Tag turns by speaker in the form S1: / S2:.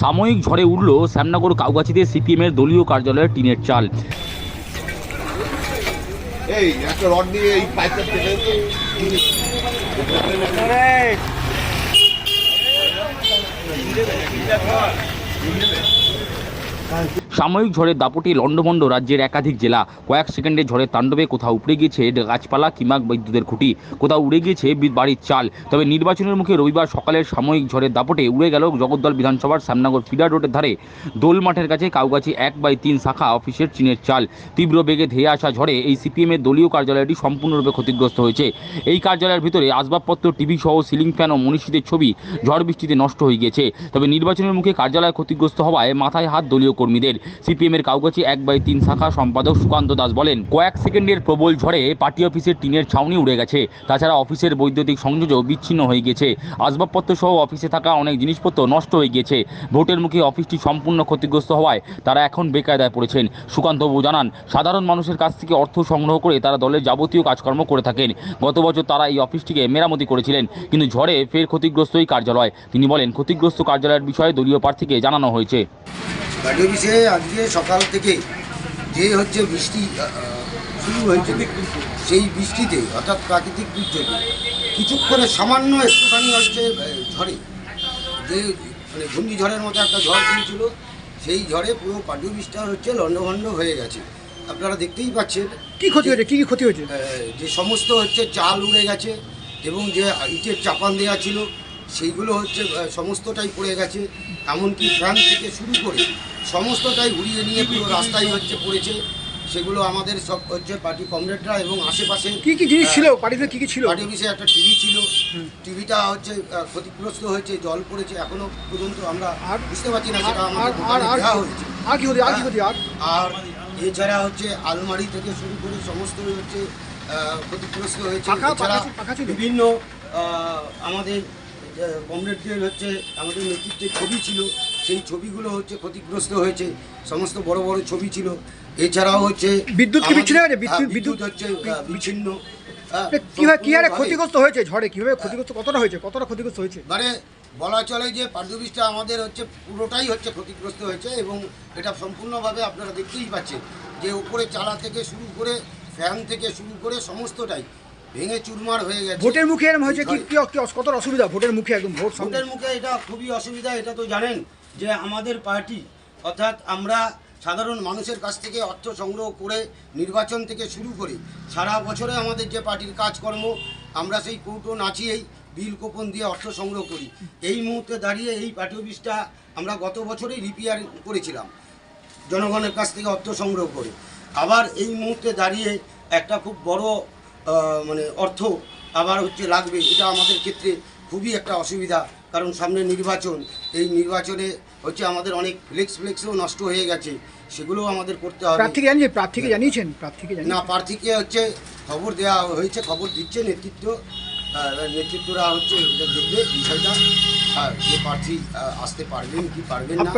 S1: সাময়িক ঝড়ে উঠল শ্যামনগর কাউগাছিতে সিপিএমের দলীয় কার্যালয়ের টিনের চাল।
S2: এই
S1: সাময়িক ঝড়ের দাপটে লণ্ডভণ্ড রাজ্যের একাধিক জেলা। কয়েক সেকেন্ডে ঝড়ের তাণ্ডবে কোথাও উপড়ে গিয়েছে গাছপালা কিংবা বিদ্যুতের খুঁটি। কোথাও উড়ে গিয়েছে বাড়ির চাল। তবে নির্বাচনের মুখে রবিবার সকালের সাময়িক ঝড়ের দাপটে উড়ে গেল জগদ্দল বিধানসভার শ্যামনগর ফিডার রোডের ধারে। দোল মাঠের কাছে কাউগাছি এক বাই তিন শাখা অফিসের চীনের চাল। তীব্র বেগে ধেয়ে আসা ঝড়ে এই সিপিএমের দলীয় কার্যালয়টি সম্পূর্ণরূপে ক্ষতিগ্রস্ত হয়েছে। এই কার্যালয়ের ভিতরে আসবাবপত্র, টিভি সহ সিলিং ফ্যান ও মনীষীদের ছবি ঝড় বৃষ্টিতে নষ্ট হয়ে গিয়েছে। তবে নির্বাচনের মুখে কার্যালয় ক্ষতিগ্রস্ত হওয়ায় মাথায় হাত দলীয় কর্মীদের। সিপিএমের কাউগাছি এক বাই তিন শাখা সম্পাদক সুকান্ত দাস বলেন, কয়েক সেকেন্ডের প্রবল ঝড়ে পার্টি অফিসের টিনের ছাউনি উড়ে গেছে। তাছাড়া অফিসের বৈদ্যুতিক সংযোগও বিচ্ছিন্ন হয়ে গেছে। আসবাবপত্র সহ অফিসে থাকা অনেক জিনিসপত্র নষ্ট হয়ে গিয়েছে ভোটের মুখে অফিসটি সম্পূর্ণ ক্ষতিগ্রস্ত হওয়ায় তারা এখন বেকায়দায় পড়েছেন। সুকান্তবাবু জানান, সাধারণ মানুষের কাছ থেকে অর্থ সংগ্রহ করে তারা দলের যাবতীয় কাজকর্ম করে থাকেন। গত বছর তারা এই অফিসটিকে মেরামতি করেছিলেন, কিন্তু ঝড়ে ফের ক্ষতিগ্রস্ত এই কার্যালয়। তিনি বলেন, ক্ষতিগ্রস্ত কার্যালয়ের বিষয়ে দলীয় প্রার্থীকে জানানো হয়েছে।
S3: আজকে সকাল থেকে যে হচ্ছে বৃষ্টি শুরু হয়েছে সেই বৃষ্টিতে অর্থাৎ প্রাকৃতিক দুর্যোগে কিছুক্ষণে সামান্য একটুখানি হচ্ছে ঝড়ে যে মানে ঘূর্ণিঝড়ের মতো একটা ঝড় দিয়েছিল সেই ঝড়ে পুরো পাটি অফিসটা হচ্ছে লণ্ডভণ্ড হয়ে গেছে। আপনারা দেখতেই পাচ্ছেন
S4: কি ক্ষতি হয়েছে? কী কি ক্ষতি হয়েছে?
S3: যে সমস্ত হচ্ছে চাল উড়ে গেছে এবং যে ইটের চাপান দেওয়া ছিল সেইগুলো হচ্ছে সমস্তটাই পড়ে গেছে। এমনকি ফ্যান থেকে শুরু করে সমস্তটাই উড়িয়ে নিয়ে পুরো রাস্তায় হচ্ছে পড়েছে। সেগুলো আমাদের সব হচ্ছে পার্টি কমরেডরা এবং আশেপাশে
S4: কি কি জিনিস ছিল? পার্টিতে কি কি ছিল?
S3: পার্টি অফিসে একটা টিভি ছিল। টিভিটা হচ্ছে ক্ষতিগ্রস্ত হয়েছে জল পড়েছে এখনও পর্যন্ত আমরা
S4: আর-
S3: বুঝতে পারছি না
S4: আর
S3: সেটা
S4: আর
S3: আমাদের হয়েছে।
S4: আর কি আর কি আর
S3: আর? এছাড়া হচ্ছে আলমারি থেকে শুরু করে সমস্ত হচ্ছে ক্ষতিগ্রস্ত হয়েছে? বিভিন্ন আমাদের কমরেডদের হচ্ছে আমাদের নেতৃত্বের ছবি ছিল সেই ছবিগুলো হচ্ছে ক্ষতিগ্রস্ত হয়েছে সমস্ত বড় বড় ছবি ছিল। এছাড়াও হচ্ছে
S4: বিদ্যুৎ কি বিচ্ছিন্ন বিদ্যুৎ-
S3: হ্যাঁ,
S4: বিদ্যুৎ-
S3: হচ্ছে বিচ্ছিন্ন। হ্যাঁ,
S4: কি হারে ক্ষতিগ্রস্ত হয়েছে ঝড়ে? কীভাবে ক্ষতিগ্রস্ত কতটা হয়েছে? কতটা ক্ষতিগ্রস্ত হয়েছে?
S3: মানে বলা চলে যে পার্থবিসটা আমাদের হচ্ছে পুরোটাই হচ্ছে ক্ষতিগ্রস্ত হয়েছে এবং এটা সম্পূর্ণভাবে আপনারা দেখতেই পাচ্ছেন যে উপরে চালা থেকে শুরু করে ফ্যান থেকে শুরু করে সমস্তটাই ভেঙে চুরমার হয়ে গেছে।
S4: ভোটের মুখে এরকম হয়েছে কি কি কি অস- কতটা অসুবিধা? ভোটের মুখে একদম ভোট
S3: ভোটের মুখে এটা খুবই অসুবিধা এটা তো জানেন যে আমাদের পার্টি অর্থাৎ আমরা সাধারণ মানুষের কাছ থেকে অর্থ সংগ্রহ করে নির্বাচন থেকে শুরু করে সারা বছরে আমাদের যে পার্টির কাজকর্ম আমরা সেই কৌটো নাচিয়েই বিল কোপন দিয়ে অর্থ সংগ্রহ করি। এই মুহূর্তে দাঁড়িয়ে এই পার্টি অফিসটা আমরা গত বছরেই রিপেয়ার করেছিলাম জনগণের কাছ থেকে অর্থ সংগ্রহ করে। আবার এই মুহূর্তে দাঁড়িয়ে একটা খুব বড় মানে অর্থ আবার হচ্ছে লাগবে এটা আমাদের ক্ষেত্রে খুবই একটা অসুবিধা। কারণ সামনে নির্বাচন এই নির্বাচনে হচ্ছে আমাদের অনেক ফ্লেক্স ফ্লেক্সও নষ্ট হয়ে গেছে সেগুলোও আমাদের করতে হবে।
S4: প্রার্থীকে জানিয়েছেন প্রার্থীকে জানিয়েছেন? প্রার্থীকে
S3: না প্রার্থীকে হচ্ছে খবর দেওয়া হয়েছে খবর দিচ্ছে নেতৃত্ব নেতৃত্বরা হচ্ছে দেখবে বিষয়টা আর যে প্রার্থী আসতে পারবেন কি পারবেন না।